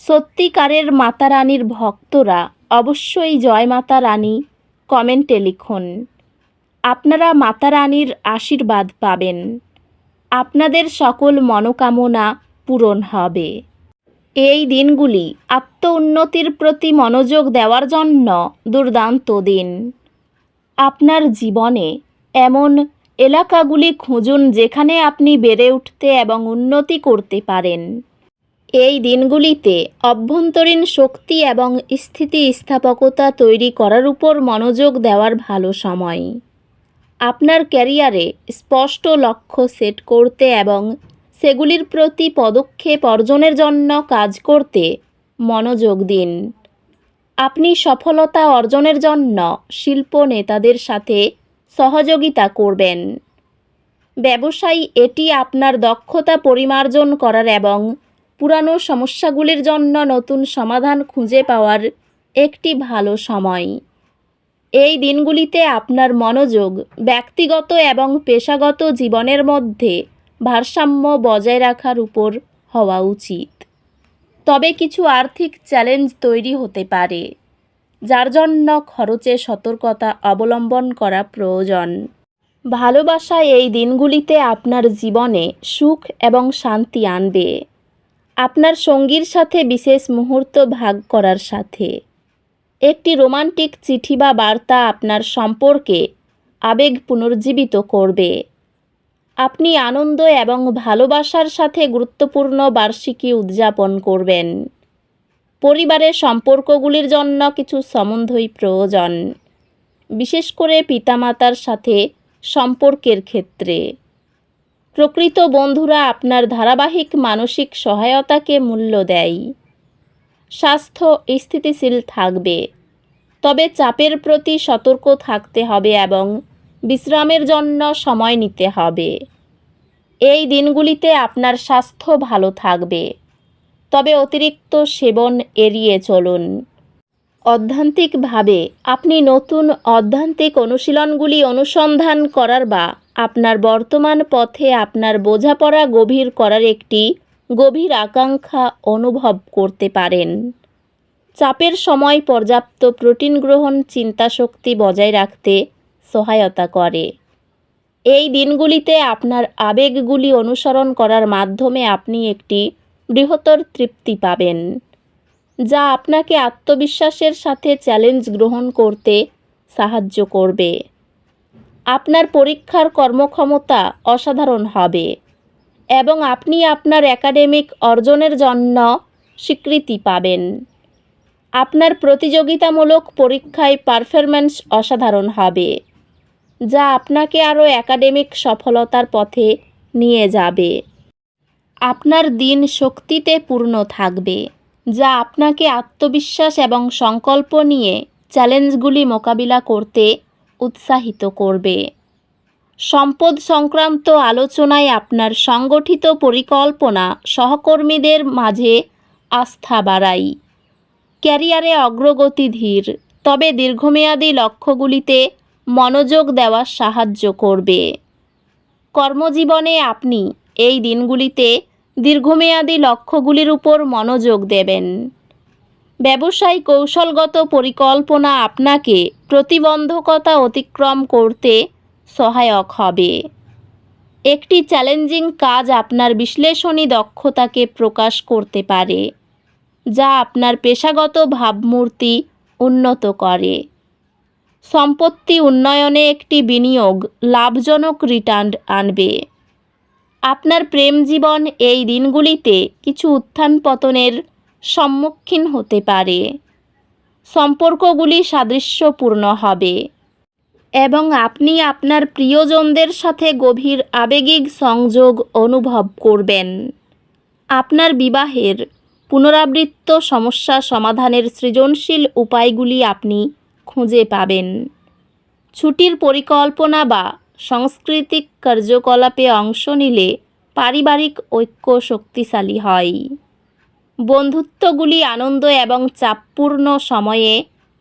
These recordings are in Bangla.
সত্যিকারের মাতা রানীর ভক্তরা অবশ্যই জয় মাতা রানী কমেন্টে লিখুন। আপনারা মাতা রানীর আশীর্বাদ পাবেন। আপনাদের সকল মনোকামনা পূরণ হবে। এই দিনগুলি আত্ম উন্নতির প্রতি মনোযোগ দেওয়ার জন্য দুর্দান্ত দিন। আপনার জীবনে এমন এলাকাগুলি খুঁজুন যেখানে আপনি বেড়ে উঠতে এবং উন্নতি করতে পারেন। এই দিনগুলিতে অভ্যন্তরীণ শক্তি এবং স্থিতিস্থাপকতা তৈরি করার উপর মনোযোগ দেওয়ার ভালো সময়। আপনার ক্যারিয়ারে স্পষ্ট লক্ষ্য সেট করতে এবং সেগুলির প্রতি পদক্ষেপ অর্জনের জন্য কাজ করতে মনোযোগ দিন। আপনি সফলতা অর্জনের জন্য শিল্প নেতাদের সাথে সহযোগিতা করবেন। ব্যবসায়ী এটি আপনার দক্ষতা পরিমার্জন করার এবং পুরানো সমস্যাগুলির জন্য নতুন সমাধান খুঁজে পাওয়ার একটি ভালো সময়। এই দিনগুলিতে আপনার মনোযোগ ব্যক্তিগত এবং পেশাগত জীবনের মধ্যে ভারসাম্য বজায় রাখার উপর হওয়া উচিত। তবে কিছু আর্থিক চ্যালেঞ্জ তৈরি হতে পারে, যার জন্য খরচে সতর্কতা অবলম্বন করা প্রয়োজন। ভালোবাসা এই দিনগুলিতে আপনার জীবনে সুখ এবং শান্তি আনবে। আপনার সঙ্গীর সাথে বিশেষ মুহূর্ত ভাগ করার সাথে। একটি রোমান্টিক চিঠি বা বার্তা আপনার সম্পর্কে আবেগ পুনর্জীবিত করবে। আপনি আনন্দ এবং ভালোবাসার সাথে গুরুত্বপূর্ণ বার্ষিকী উদযাপন করবেন। পরিবারের সম্পর্কগুলির জন্য কিছু সম্বন্ধই প্রয়োজন। বিশেষ করে পিতামাতার সাথে সম্পর্কের ক্ষেত্রে। প্রকৃত বন্ধুরা আপনার ধারাবাহিক মানসিক সহায়তাকে মূল্য দেয়। স্বাস্থ্য স্থিতিশীল থাকবে। তবে চাপের প্রতি সতর্ক থাকতে হবে এবং বিশ্রামের জন্য সময় নিতে হবে। এই দিনগুলিতে আপনার স্বাস্থ্য ভালো থাকবে। তবে অতিরিক্ত সেবন এড়িয়ে চলুন। অধ্যান্তিকভাবে, আপনি নতুন অধ্যান্তিক অনুশীলনগুলি অনুসন্ধান করার বা আপনার বর্তমান পথে আপনার বোঝাপড়া গভীর করার একটি গভীর আকাঙ্ক্ষা অনুভব করতে পারেন। চাপের সময় পর্যাপ্ত প্রোটিন গ্রহণ চিন্তাশক্তি বজায় রাখতে সহায়তা করে। এই দিনগুলিতে আপনার আবেগগুলি অনুসরণ করার মাধ্যমে আপনি একটি বৃহত্তর তৃপ্তি পাবেন, যা আপনাকে আত্মবিশ্বাসের সাথে চ্যালেঞ্জ গ্রহণ করতে সাহায্য করবে। আপনার পরীক্ষার কর্মক্ষমতা অসাধারণ হবে এবং আপনি আপনার একাডেমিক অর্জনের জন্য স্বীকৃতি পাবেন। আপনার প্রতিযোগিতামূলক পরীক্ষায় পারফরম্যান্স অসাধারণ হবে, যা আপনাকে আরও একাডেমিক সফলতার পথে নিয়ে যাবে। আপনার দিন শক্তিতে পূর্ণ থাকবে, যা আপনাকে আত্মবিশ্বাস এবং সংকল্প নিয়ে চ্যালেঞ্জগুলি মোকাবিলা করতে উৎসাহিত করবে। সম্পদ সংক্রান্ত আলোচনায় আপনার সংগঠিত পরিকল্পনা সহকর্মীদের মাঝে আস্থা বাড়াই। ক্যারিয়ারে অগ্রগতি ধীর, তবে দীর্ঘমেয়াদী লক্ষ্যগুলিতে মনোযোগ দেওয়ার সাহায্য করবে। কর্মজীবনে আপনি এই দিনগুলিতে দীর্ঘমেয়াদী লক্ষ্যগুলির উপর মনোযোগ দেবেন। ব্যবসায় কৌশলগত পরিকল্পনা আপনাকে প্রতিবন্ধকতা অতিক্রম করতে সহায়ক হবে। একটি চ্যালেঞ্জিং কাজ আপনার বিশ্লেষণী দক্ষতাকে প্রকাশ করতে পারে, যা আপনার পেশাগত ভাবমূর্তি উন্নত করে। সম্পত্তি উন্নয়নে একটি বিনিয়োগ লাভজনক রিটার্ন আনবে। আপনার প্রেম জীবন এই দিনগুলিতে কিছু উত্থান পতনের সম্মুখীন হতে পারে। সম্পর্কগুলি সাদৃশ্যপূর্ণ হবে এবং আপনি আপনার প্রিয়জনদের সাথে গভীর আবেগিক সংযোগ অনুভব করবেন। আপনার বিবাহের পুনরাবৃত্ত সমস্যা সমাধানের সৃজনশীল উপায়গুলি আপনি খুঁজে পাবেন। ছুটির পরিকল্পনা বা সাংস্কৃতিক কার্যকলাপে অংশ নিলে পারিবারিক ঐক্য শক্তিশালী হয়। বন্ধুত্বগুলি আনন্দ এবং চাপপূর্ণ সময়ে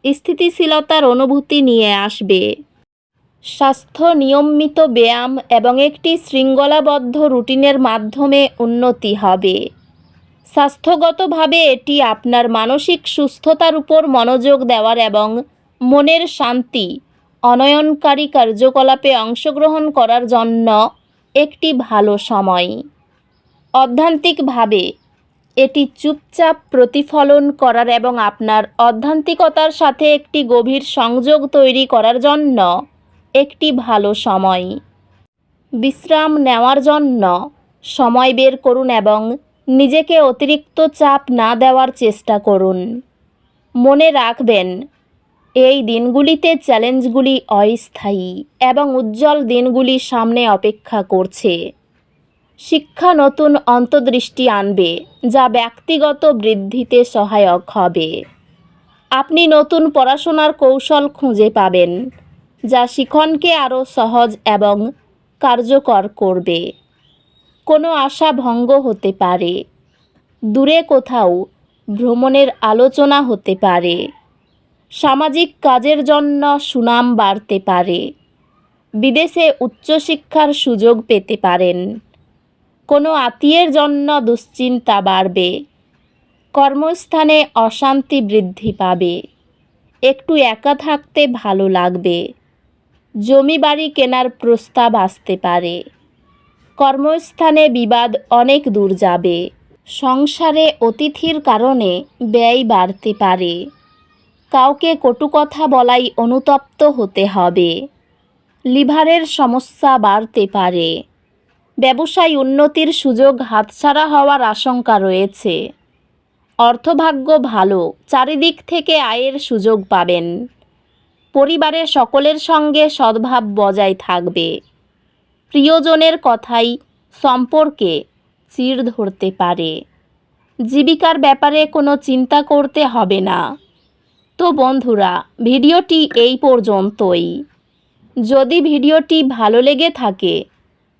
স্থিতিশীলতার অনুভূতি নিয়ে আসবে। স্বাস্থ্য নিয়মিত ব্যায়াম এবং একটি শৃঙ্খলাবদ্ধ রুটিনের মাধ্যমে উন্নতি হবে। স্বাস্থ্যগতভাবে এটি আপনার মানসিক সুস্থতার উপর মনোযোগ দেওয়ার এবং মনের শান্তি, অনয়নকারী কার্যকলাপে অংশগ্রহণ করার জন্য একটি ভালো সময়। অধ্যান্তিকভাবে এটি চুপচাপ প্রতিফলন করার এবং আপনার অধ্যান্তিকতার সাথে একটি গভীর সংযোগ তৈরি করার জন্য একটি ভালো সময়। বিশ্রাম নেওয়ার জন্য সময় বের করুন এবং নিজেকে অতিরিক্ত চাপ না দেওয়ার চেষ্টা করুন। মনে রাখবেন, এই দিনগুলিতে চ্যালেঞ্জগুলি অস্থায়ী এবং উজ্জ্বল দিনগুলি সামনে অপেক্ষা করছে। শিক্ষা নতুন অন্তর্দৃষ্টি আনবে, যা ব্যক্তিগত বৃদ্ধিতে সহায়ক হবে। আপনি নতুন পড়াশোনার কৌশল খুঁজে পাবেন, যা শিখনকে আরও সহজ এবং কার্যকর করবে। কোনো আশা ভঙ্গ হতে পারে, দূরে কোথাও ভ্রমণের আলোচনা হতে পারে, সামাজিক কাজের জন্য সুনাম বাড়তে পারে, বিদেশে উচ্চশিক্ষার সুযোগ পেতে পারেন। কোনো আত্মীয়ের জন্য দুশ্চিন্তা বাড়বে। কর্মস্থানে অশান্তি বৃদ্ধি পাবে। একটু একা থাকতে ভালো লাগবে। জমি বাড়ি কেনার প্রস্তাব আসতে পারে। কর্মস্থানে বিবাদ অনেক দূর যাবে। সংসারে অতিথির কারণে ব্যয় বাড়তে পারে। কাউকে কটু কথা বলাই অনুতপ্ত হতে হবে। লিভারের সমস্যা বাড়তে পারে। ব্যবসায় উন্নতির সুযোগ হাতছাড়া হওয়ার আশঙ্কা রয়েছে। অর্থভাগ্য ভালো, চারিদিক থেকে আয়ের সুযোগ পাবেন। পরিবারের সকলের সঙ্গে সদ্ভাব বজায় থাকবে। প্রিয়জনের কথাই সম্পর্কে চির ধরতে পারে। জীবিকার ব্যাপারে কোনো চিন্তা করতে হবে না। তো বন্ধুরা, ভিডিওটি এই পর্যন্তই। যদি ভিডিওটি ভালো লেগে থাকে